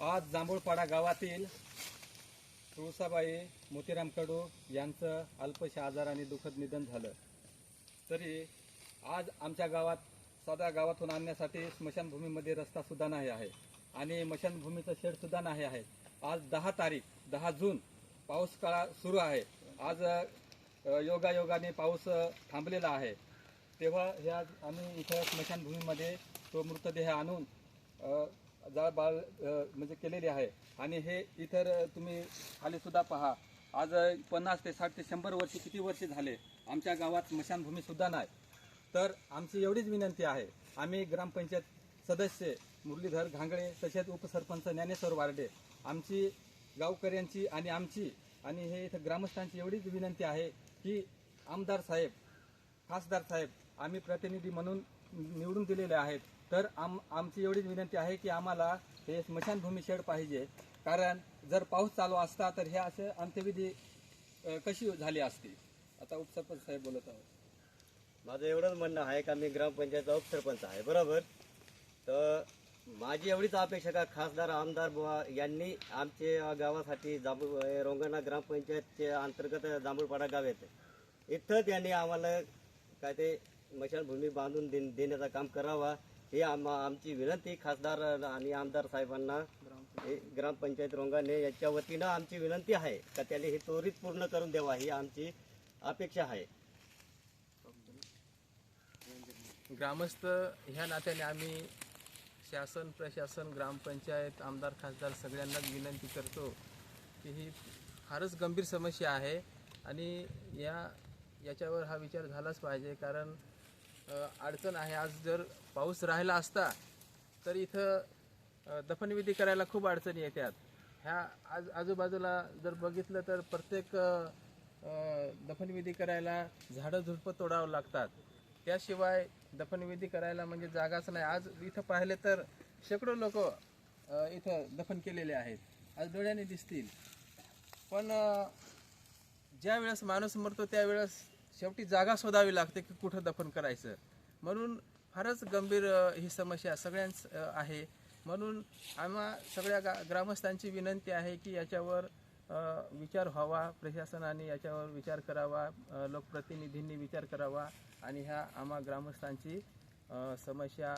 आज जांभूळपाडा गावातील तुळसाबाई मोतीराम कडू यांचं अल्पशा आजाराने दुःखद निधन झालं. तरी आज आमच्या गावात साध्या गावातून आणण्यासाठी स्मशानभूमीमध्ये रस्ता सुद्धा नाही आहे आणि स्मशानभूमीचं शेड सुद्धा नाही आहे. आज दहा तारीख दहा जून पाऊस काळा सुरू आहे. आज योगायोगाने पाऊस थांबलेला आहे. तेव्हा हे आज आम्ही इथं स्मशानभूमीमध्ये तो मृतदेह आणून अ, जाळबाळ म्हणजे केलेली आहे. आणि हे इतर तुम्ही खाली सुद्धा पहा. आज पन्नास ते साठ ते शंभर वर्ष किती वर्ष झाले? आमच्या गावात स्मशानभूमी सुद्धा नाही. तर आमची एवढीच विनंती आहे. आम्ही ग्रामपंचायत सदस्य मुरलीधर घांगळे तसेच उपसरपंच ज्ञानेश्वर वार्डे आमची गावकऱ्यांची आणि आमची आणि हे इथं ग्रामस्थांची एवढीच विनंती आहे की आमदार साहेब खासदार साहेब आम्ही प्रतिनिधी म्हणून निवडून दिलेले आहेत. तर आम आमची एवढीच विनंती आहे की आम्हाला हे स्मशानभूमी शेड पाहिजे. कारण जर पाऊस चालू असता तर हे असे अंत्यविधी कशी झाली असती? आता उपसरपंच साहेब बोलत आहोत. माझं एवढंच म्हणणं आहे का मी ग्रामपंचायतचा उपसरपंच आहे बरोबर? तर माझी एवढीच अपेक्षा का खासदार आमदार बुवा यांनी आमच्या गावासाठी जांभूळ रोंगणा ग्रामपंचायतच्या अंतर्गत जांभूळपाडा गाव येते. इथं त्यांनी आम्हाला काय ते स्मशानभूमी बांधून दे देण्याचं काम करावा. ही आम आमची विनंती खासदार आणि आमदार साहेबांना हे ग्रामपंचायत रोंगाने याच्या वतीनं आमची विनंती आहे का त्याने हे त्वरित पूर्ण करून द्यावा ही आमची अपेक्षा आहे. ग्रामस्थ ह्या नात्याने आम्ही शासन प्रशासन ग्रामपंचायत आमदार खासदार सगळ्यांनाच विनंती करतो की ही फारच गंभीर समस्या आहे आणि या याच्यावर हा विचार झालाच पाहिजे कारण अडचण आहे. आज जर पाऊस राहिला असता तर इथं दफनविधी करायला खूप अडचणी येतात. ह्या आज आजूबाजूला जर बघितलं तर प्रत्येक दफनविधी करायला झाडं झुडपं तोडावं लागतात. त्याशिवाय दफनविधी करायला म्हणजे जागाच नाही. आज इथं पाहिले तर शेकडो लोक इथं दफन केलेले आहेत. आज डोळ्याने दिसतील. पण ज्यावेळेस ज्या वेळेस माणूस मरतो त्यावेळेस शेवटी जागा शोधावी लागते की कुठं दफन करायचं. म्हणून फारच गंभीर ही समस्या सगळ्यांच आहे. म्हणून आम्हा सगळ्या गा ग्रामस्थांची विनंती आहे की याच्यावर विचार व्हावा. प्रशासनाने याच्यावर विचार करावा. लोकप्रतिनिधींनी विचार करावा. आणि ह्या आम्हा ग्रामस्थांची समस्या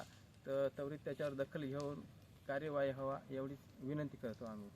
त- त्वरित त्याच्यावर दखल घेऊन कार्यवाही व्हावा एवढीच विनंती करतो आम्ही.